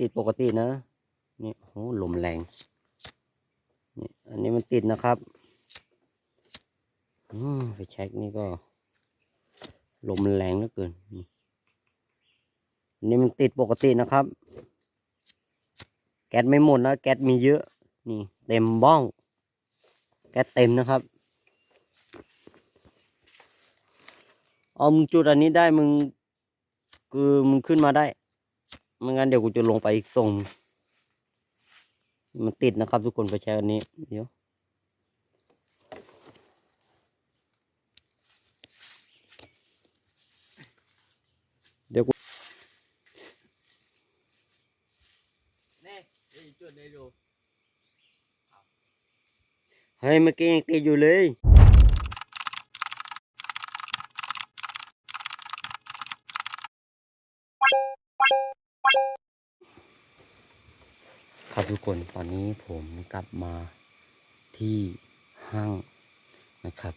ติดปกตินะ นี่โอ้ลมแรง นี่อันนี้มันติดนะครับ อืมไฟแช็กนี่ก็ ลมแรงเหลือเกินนี่อันนี้มันติดปกตินะครับ แก๊สไม่หมดนะ แก๊สมีเยอะ นี่ เต็มบ้อง แก๊สเต็มนะครับเอามึงจุดอันนี้ได้มึง คือมึงขึ้นมาได้ ไม่งั้นเดี๋ยวกูจะลงไปส่ง มันติดนะครับทุกคนไปใช้อันนี้ เดี๋ยวเดี๋ยวกูนี่เดี๋ยวจุดให้ดูเฮ้ยเมื่อกี้ยังติดอยู่เลย ครับ ทุกคนตอนนี้ผมกลับมาที่ห้างนะครับ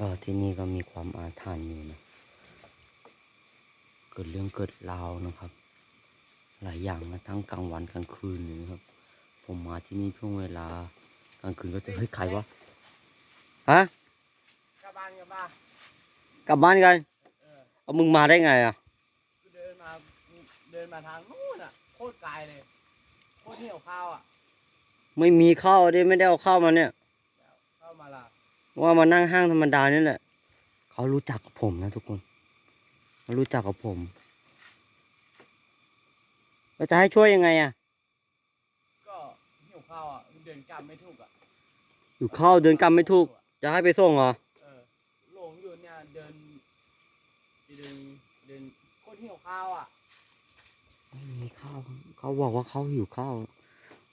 ก็ที่นี่ก็มีความอาถรรพ์อยู่นะเกิดเรื่องเกิดราวนะครับ หลายอย่างนะทั้งกลางวันกลางคืนเลยนะครับ ผมมาที่นี่ช่วงเวลากลางคืนก็จะเฮ้ยใครวะฮะกลับบ้านกลับบ้านกลับบ้านกันเออเอามึงมาได้ไงอะกูเดินมาเดินมาทางนู้นอะโคตรไกลเลยโคตรเหี่ยวข้าวอะไม่มีข้าวดิไม่ได้เอาข้าวมาเนี่ยเข้ามาละว่ามานั่งห้างธรรมดานี่แหละ เขารู้จักกับผมนะทุกคนเขารู้จักกับผมแล้วจะให้ช่วยยังไงอะก็เหี่ยวข้าวอะเดินกลับไม่ถูกอะอยู่ข้าวเดินกลับไม่ถูก จะให้ไปส่งเหรอเออหลงอยู่เนี่ยเดินเดินเดินโคตรเหี่ยวข้าวอะ ไม่มีข้าว เขาบอกว่าเขาหิวข้าว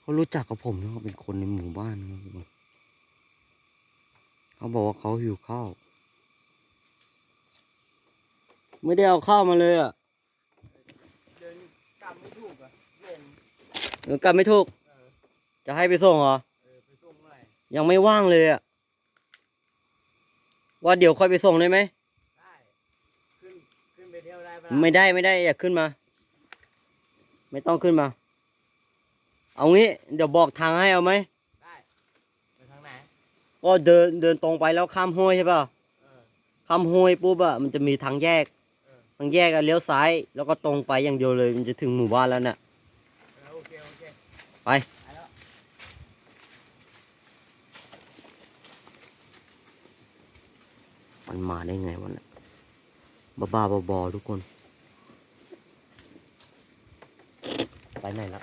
เขารู้จักกับผมนะเขาเป็นคนในหมู่บ้านนะทุกคนเขาบอกว่าเขาหิวข้าวไม่ได้เอาข้าวมาเลยอะเดินกลับไม่ถูกอะหลงเออกลับไม่ถูกเออจะให้ไปส่งเหรอเออไปส่งเมื่อไหร่ยังไม่ว่างเลยอะว่าเดี๋ยวค่อยไปส่งได้ไหมได้ขึ้นขึ้นไปเที่ยวได้ปะล่ะไม่ได้ไม่ได้อย่าขึ้นมา ไม่ต้องขึ้นมา เอางี้ เดี๋ยวบอกทางให้เอาไหมได้ไปทางไหนก็เดินเดินตรงไปแล้วข้ามห้วยใช่ป่ะเออ ข้ามห้วยปุ๊บอะมันจะมีทางแยก เออ ทางแยกอะเลี้ยวซ้าย แล้วก็ตรงไปอย่างเดียวเลยมันจะถึงหมู่บ้านแล้วเนี่ย เออโอเคโอเคไปไปแล้วมันมาได้ไงวะเนี่ยบ้าบ้าๆบอๆทุกคน ไปไหนละ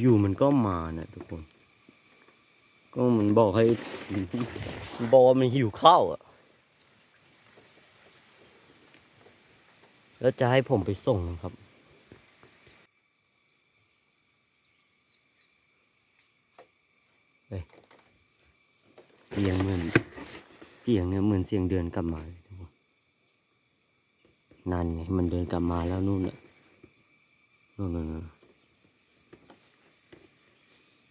อยู่ๆมันก็มาเนี่ยทุกคน ก็มันบอกให้ บอกว่ามันหิวข้าวอะ แล้วจะให้ผมไปส่งครับ เสียงเหมือน เสียงเนี่ยเหมือนเสียงเดินกลับมานั่นไงมันเดินกลับมาแล้วนู่นน่ะนู่นนู่นนู่น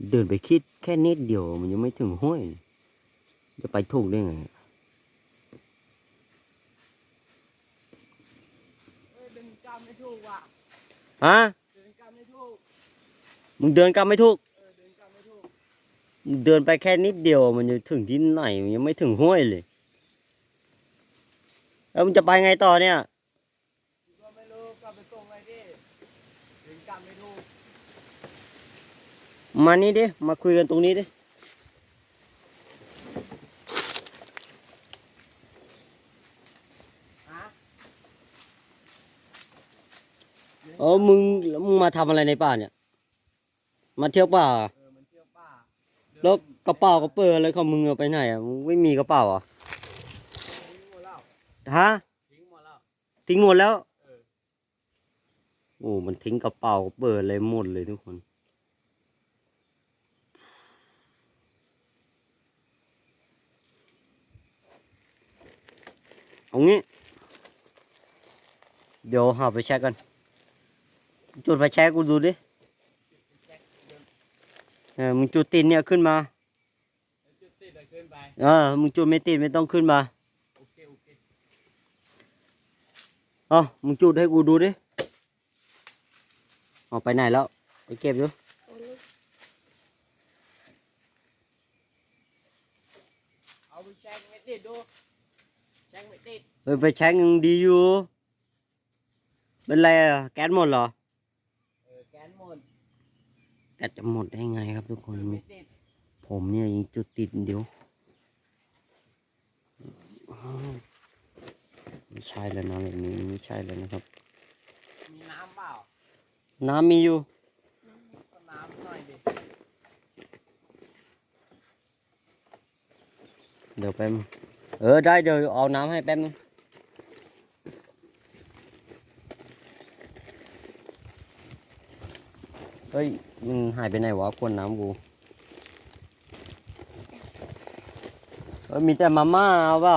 เดินไปคิดแค่นิดเดียวมันยังไม่ถึงห้วย จะไปถูกได้ไง เอ้ยเดินกลับไม่ถูกว่ะ ฮะเดินกลับไม่ถูกมึงเดินกลับไม่ถูกเออเดินกลับไม่ถูกมึงเดินไปแค่นิดเดียวมันจะถึงที่ไหนมันยังไม่ถึงห้วยเลยแล้วมึงจะไปไงต่อเนี่ยกูก็ไม่รู้กลับไปส่งไงดิเดินกลับไม่ถูกมานี่ดิมาคุยกันตรงนี้ดิ เออมึงแล้วมึงมาทำอะไรในป่าเนี่ย มาเที่ยวป่าเหรอเออมันเที่ยวป่าเดินแล้วกระเป๋ากระเป๋าอะไรของมึงเอาไปไหนอะมึงไม่มีกระเป๋าเหรอะทิ้งหมดแล้วฮะ ทิ้งหมดแล้ว ทิ้งหมดแล้ว เออ โอ้ มันทิ้งกระเป๋ากระเป๋าอะไรหมดเลยทุกคน เอางี้ เดี๋ยวหาไฟแช็กกัน จุดไฟแช็กกูดูดิแจ็คเดินเออมึงจุดติดเนี่ยขึ้นมาจุดติดเลยขึ้นไปเออมึงจุดไม่ติดไม่ต้องขึ้นมาโอเคโอเคเอ๋อมึงจุดให้กูดูดิออกไปไหนแล้ว ไปเก็บดูเอาไปแจ็คไม่ติดดูแจ็คไม่ติดเฮ้ยไฟแช็กยังดีอยู่เป็นไร ก๊สจะหมดได้ไงครับทุกคนไม่ติดผมเนี่ยยังจุดติดเดี๋ยวอ้าวไม่ใช่แล้วนะแบบนี้ไม่ใช่แล้วนะครับ มีน้ำเปล่า น้ำมีอยู่ก็น้ำหน่อยดิเดี๋ยวแป๊บนึงเออได้เดี๋ยวเอาน้ำให้แป๊บนึง เฮ้ย มันหายไปไหนวะขวดน้ำกูเอ้ยมีแต่มาม่าเอาเปล่า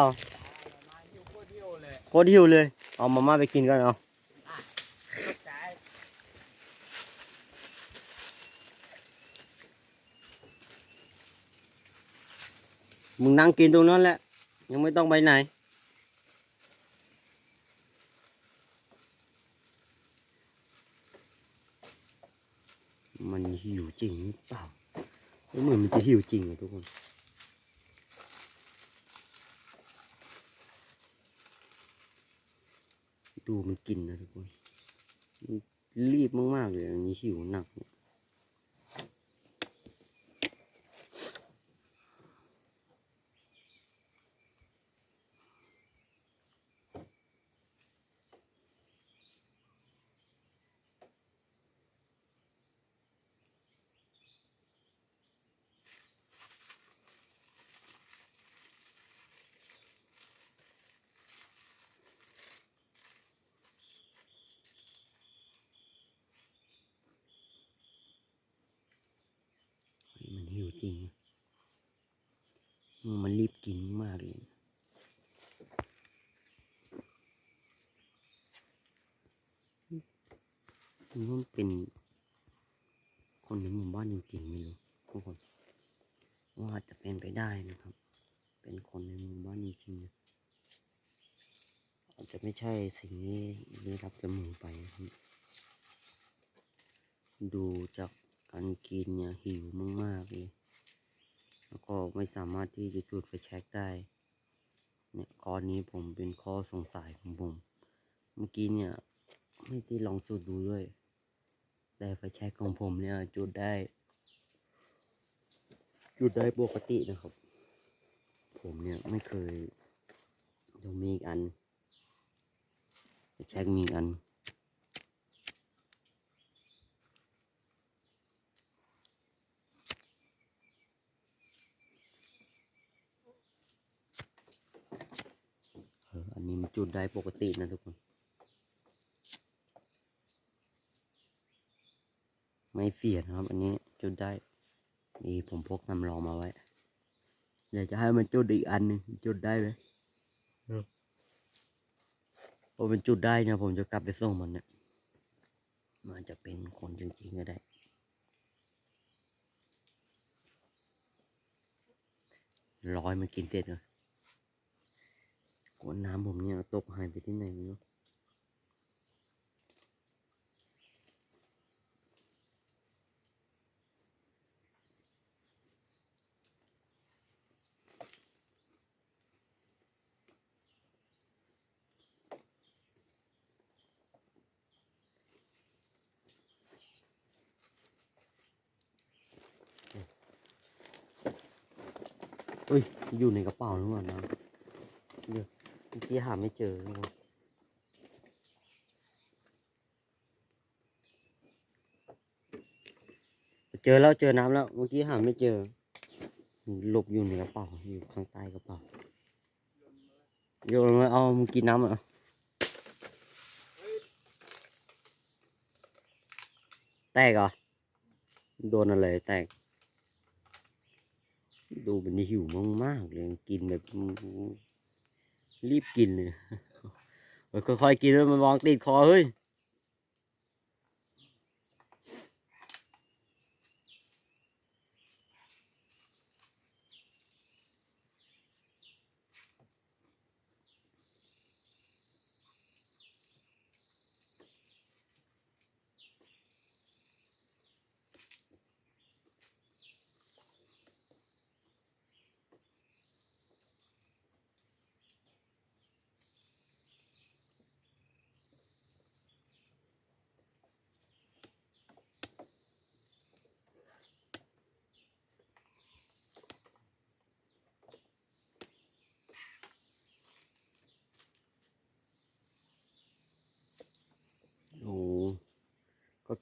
โคตรหิวเลยโคตรหิวเลยเอามาม่าไปกินกันเอาอะมึงนั่งกินตรงนั้นแหละ ยังไม่ต้องไปไหนหิว จริงเปล่าเอ้ยเหมือนมันจะหิวจริงอะทุกคนดูมันกินนะทุกคนมันรีบมากๆเลยอันนี้หิวหนักเนี่ยเฮ้ยมันหิวจริงอะมันรีบกินมากเลย มันว่มันเป็นคนในหมู่บ้านจริงๆไม่รู้ทุกคนว่าจะเป็นไปได้นะครับ เป็นคนในหมู่บ้านจริงๆนะอาจจะไม่ใช่สิ่งที่ได้รับจมูกไปนะครับ ดูจากการกินเนี่ยหิวมากๆเลย แล้วก็ไม่สามารถที่จะจุดไฟแช็กได้เนี่ยข้อนี้ผมเป็นข้อสงสัยของผม เมื่อกี้เนี่ย ไม่ได้ลองจุดดูด้วย แต่ไฟแช็กของผมเนี่ยจุดได้ จุดได้ปกตินะครับ ผมเนี่ยไม่เคยเดี๋ยวมีอีกอันไฟแช็กมีอีกอันอันนี้มันจุดได้ปกตินะทุกคน ไม่เสียนะครับ อันนี้จุดได้นี่ผมพกสำรองมาไว้เดี๋ยวจะให้มันจุดอีกอันหนึ่งจุดได้ไหมเออพอเป็นจุดได้เนะผมจะกลับไปส่งมันเนี่ยมันจะเป็นคนจริงๆก็ได้ ร้อยมันกินเสร็จเลยขวดน้ำผมเนี่ยตกหายไปที่ไหนไม่รู้ อยู่ในกระเป๋าหรือเปล่านะเดี๋ยวเมื่อกี้หาไม่เจอนะเจอแล้วเจอน้ำแล้ว เมื่อกี้หาไม่เจอ หลบอยู่ในกระเป๋าอยู่ข้างใต้กระเป๋าโยนมาเอามึงกินน้ำอะแตกเหรอโดนอะไรแตก ดูมันนี่หิวมากๆเลยกินแบบรีบกินเลยค่อยๆกินด้วยมันวางติดคอเฮ้ย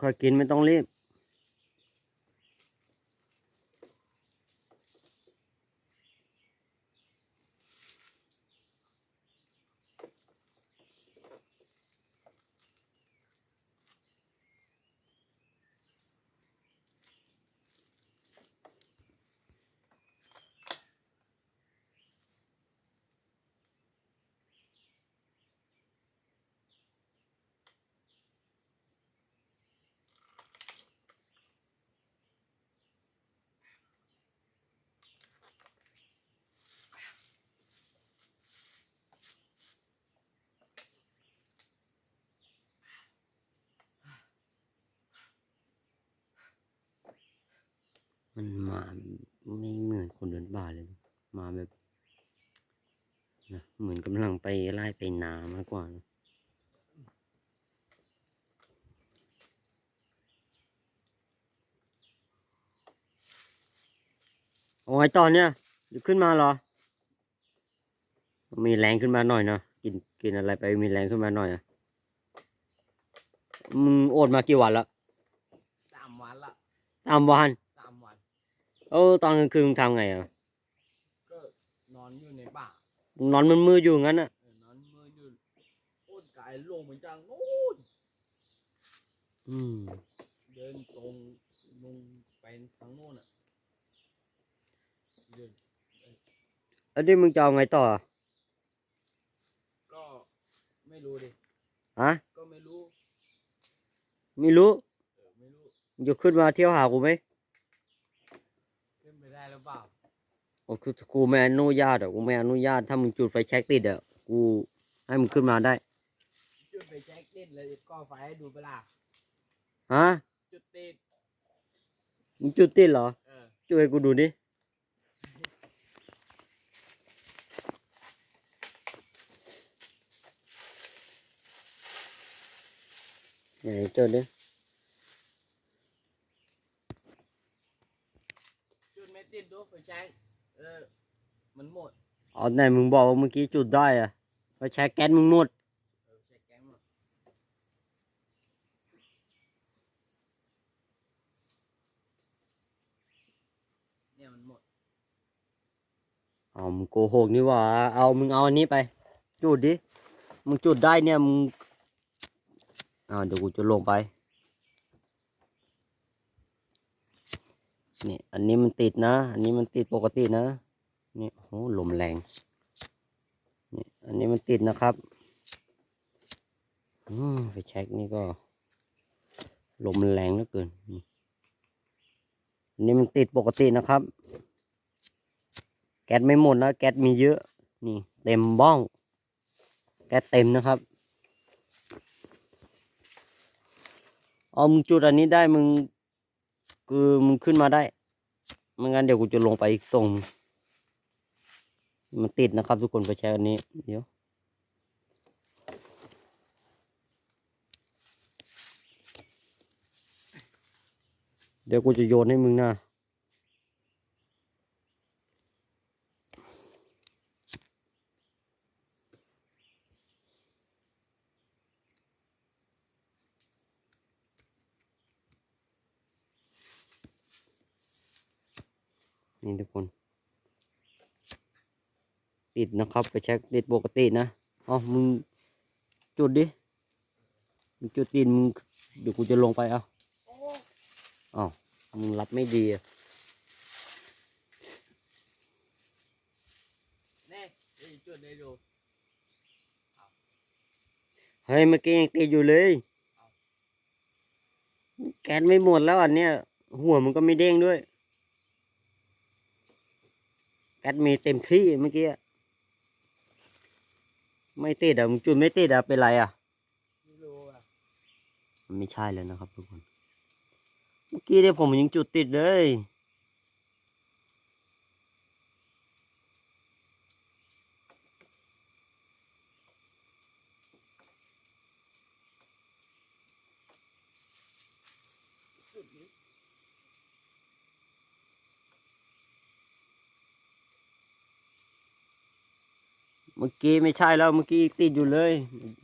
ค่อยๆกินไม่ต้องรีบ มันมาไม่เหมือนคนเดินป่าเลย มาแบบนะเหมือนกำลังไปไล่ไปนามากกว่านะเอาไว้ตอนเนี้ยเดี๋ยวขึ้นมาเหรอ มีแรงขึ้นมาหน่อยนะกินกินอะไรไปมีแรงขึ้นมาหน่อยอะมึงอดมากี่วันละสามวันละสามวันสามวัน เออตอนกลางคืนมึงทำไงอะ ก็นอนอยู่ในป่ามึงนอนมันมืออยู่งั้นอะ เออนอนมืออยู่โคตรไกลลงเหมือนจังนู้นอืม เดินตรงลงไปทางโน้นอะเดินอันนี้มึงจะเอาไงต่ออะก็ไม่รู้ดิฮะ ก็ไม่รู้ไม่รู้ เออไม่รู้มึงจะขึ้นมาเที่ยวหากูไหม ขึ้นไปได้หรือเปล่า โอ้คือกูไม่อนุญาตอะกูไม่อนุญาตถ้ามึงจุดไฟแช็กติดอะกูให้มึงขึ้นมาได้ จุดไปแจ็คติดเลยก็ไฟให้ดูเปะล่าฮะจุดติดมึงจุดติดเหรอเออจุดให้กูดูดิไหนจุดดิจุดไม่ติดดูไฟแจ็คเออมันหมด อ๋อไหนมึงบอกว่าเมื่อกี้จุดได้อะไฟแช็กแก๊สมึงหมดเออใช้แก๊งหมดเนี่ยมันหมดอ๋อมึงโกหกนี่หว่า เอามึงเอาอันนี้ไป จุดดิ มึงจุดได้เนี่ยมึงอ่าเดี๋ยวกูจะลงไป นี่ อันนี้มันติดนะ อันนี้มันติดปกตินะ นี่โหลมแรงนี่อันนี้มันติดนะครับ อืมไปเช็คนี่ก็ ลมแรงเหลือเกินนี่อันนี้มันติดปกตินะครับ แก๊สไม่หมดนะแก๊สมีเยอะ นี่ เต็มบ้อง แก๊สเต็มนะครับเอามึงจุดอันนี้ได้มึง คือมึงขึ้นมาได้ไม่งั้นเดี๋ยวกูจะลงไปส่ง มันติดนะครับทุกคนไปใช้อันนี้ เดี๋ยวเดี๋ยวกูจะโยนให้มึงนะ นี่ทุกคน ติดนะครับ ไปเช็คติดปกตินะเอ๋อมึงจุดดิมึงจุดติดมึงเดี๋ยวกูจะลงไปเอาโอ้อ้าวมึงรับไม่ดีอะแน่เดี๋ยวจุดได้ดูเฮ้ยเมื่อกี้ยังติดอยู่เลย แก๊สไม่หมดแล้วอันเนี้ยหัวมันก็ไม่เด้งด้วย แก๊สมีเต็มที่เมื่อกี้อะ ไม่ติดอะมึงจุดไม่ติดอะเป็นไรอะไม่รู้อะมันไม่ใช่เลยนะครับทุกคน เมื่อกี้เนี่ยผมยังจุดติดเลย เมื่อกี้ไม่ใช่แล้วเมื่อกี้ติดอยู่เลย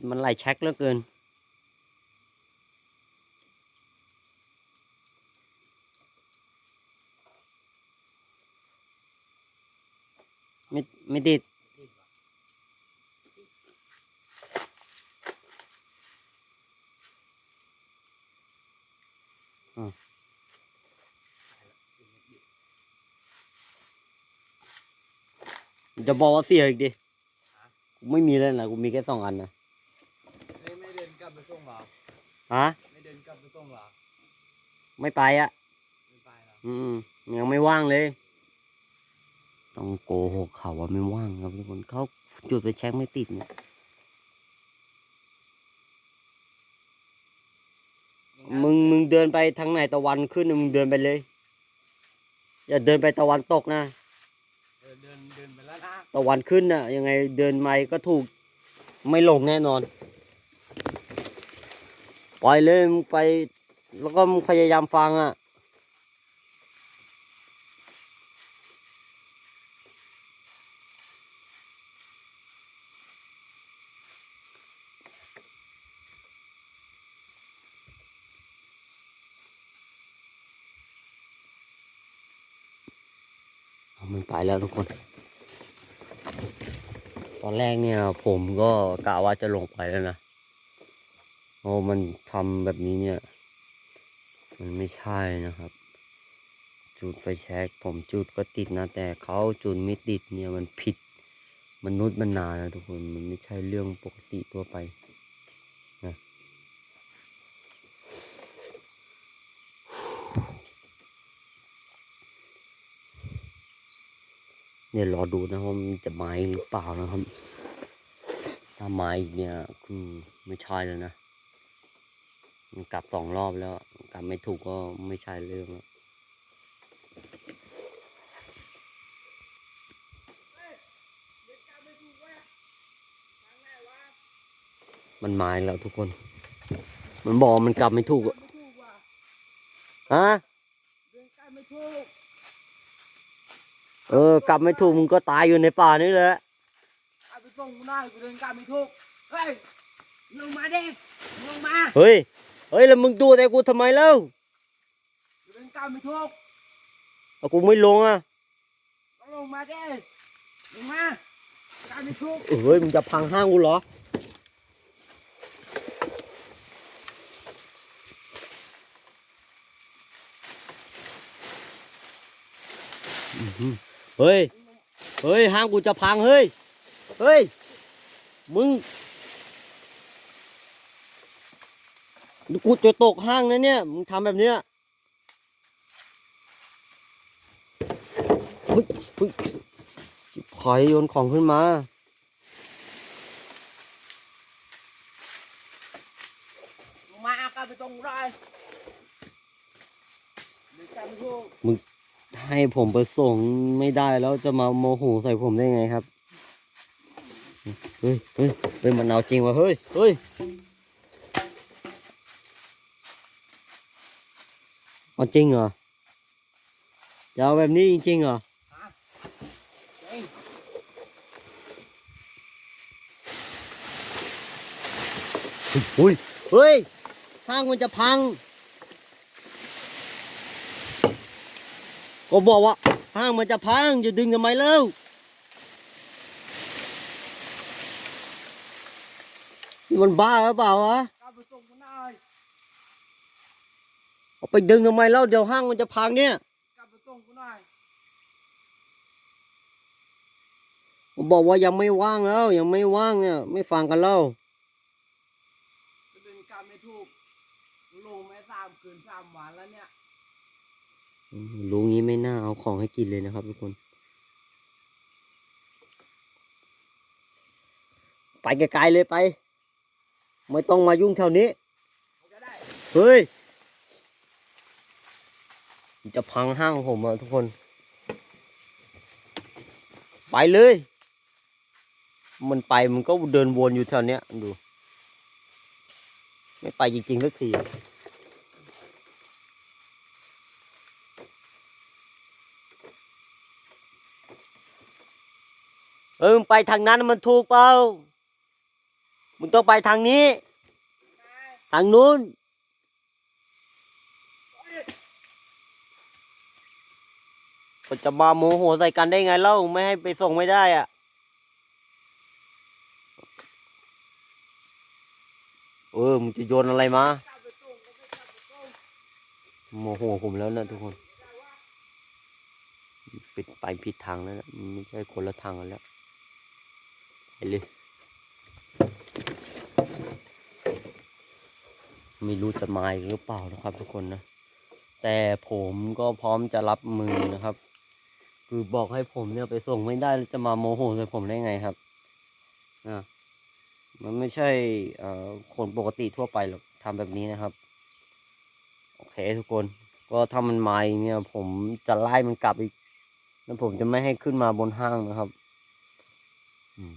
มันไหลแช็คเหลือเกิน ไม่ไม่ติดติดว่ะอืมจะบอกว่าเสียอีกดิ ไม่มีแล้วนะกูมีแค่สองอันนะไม่ไม่เดินกลับไปส่งเหรอฮะไม่เดินกลับไปส่งเหรอไม่ไปอะไม่ไปเหรออืมยังไม่ว่างเลย ต้องโกหกเขาว่าไม่ว่างครับทุกคนเขาจุดไปเช็คไม่ติดเนี่ยมึงมึงเดินไปทางไหนตะวันขึ้นน่ะมึงเดินไปเลย อย่าเดินไปตะวันตกนะ ตะวันขึ้นน่ะยังไงเดินไปก็ถูกไม่หลงแน่นอน ปล่อยเลยมึงไป แล้วก็มึงพยายามฟังอะมันไปแล้วทุกคน ตอนแรกเนี่ยผมก็กะว่าจะลงไปแล้วนะโอ้มันทำแบบนี้เนี่ย มันไม่ใช่นะครับ จุดไฟแช็กผมจุดก็ติดนะ แต่เขาจุดไม่ติดเนี่ยมันผิดมนุษย์มันนานะทุกคนมันไม่ใช่เรื่องปกติทั่วไป เดี๋ยรอดูนะว่ามันจะมาหรือเปล่านะครับ ถ้ามาอีกเนี่ยคือไม่ใช่แล้วนะ มันกลับสองรอบแล้วกลับไม่ถูกก็ไม่ใช่เรื่องแล้วมันมาอีกแล้วทุกคน มันบอกมันกลับไม่ถูกอะไม่ถูกว่ะฮะเดินกล้ไม่ถูก เออกลับไม่ถูกมึงก็ตายอยู่ในป่านี่แหละกลับไปส่งกูหน่อยกูเดินกลับไม่ถูกเฮ้ยลงมาดิลงมาเฮ้ยเฮ้ยแล้วมึงดูแต่กูทำไมเล่ากูเดินกลับไม่ถูกเอากูไม่ลงอะก็ลงมาดิลงมากลับไม่ถูกเฮ้ยมึงจะพังห้างกูเหรออื้อหือ เฮ้ย เฮ้ย ห้างกูจะพัง เฮ้ย เฮ้ย มึงกูจะตกห้างนะเนี่ย มึงทำแบบเนี้ยเฮ้ยเฮ้ยขอยโยนของขึ้นมาลงมากลับไปตรงไรเดินกลับไม่ถูก ให้ผมไปส่งไม่ได้แล้วจะมาโมโหใส่ผมได้ไงครับ เฮ้ยเฮ้ยเฮ้ยมันเอาจริงวะเฮ้ยเฮ้ยเอาจริงเหรอจะเอาแบบนี้จริงๆเหรอเฮ้ยอุ้ยเฮ้ยห้างมันจะพัง ก็บอกว่าห้างมันจะพังจะดึงทำไมเล่านี่มันบ้าหรือเปล่าวะกลับไปส่งกูหน่อยเอาไปดึงทำไมเล่าเดี๋ยวห้างมันจะพังเนี่ยกลับไปส่งกูหน่อยผมบอกว่ายังไม่ว่างแล้วยังไม่ว่างเนี่ยไม่ฟังกันเล่า กลับไม่ถูกลุงไม่สามคืนสามวันแล้วเนี่ย อืม รู้งี้ไม่น่าเอาของให้กินเลยนะครับทุกคน ไปไกลๆเลยไป ไม่ต้องมายุ่งแถวนี้ เฮ้ย จะพังห้างผมอะทุกคน ไปเลย มันไปมันก็เดินวนอยู่แถวเนี้ยดู ไม่ไปจริงๆสักที เออมไปทางนั้นมันถูกเปล่ามึงต้องไปทางนี้ ทางนู้น ก็จะมาโมโหใส่กันได้ไงเล่าไม่ให้ไปส่งไม่ได้อะเออมึงจะโยนอะไรมาโมโหผมแล้วนะทุกคน ปิดไปผิดทางแล้วนะไม่ใช่คนละทางกันแล้ว เลยไม่รู้จะมาหรือเปล่านะครับทุกคนนะ แต่ผมก็พร้อมจะรับมือนะครับ คือบอกให้ผมเนี่ยไปส่งไม่ได้จะมาโมโหใส่ผมได้ไงครับอะมันไม่ใช่คนปกติทั่วไปหรอกทำแบบนี้นะครับ โอเคทุกคน ก็ถ้ามันมาเนี่ย ผมจะไล่มันกลับอีกแล้วผมจะไม่ให้ขึ้นมาบนห้างนะครับ อืม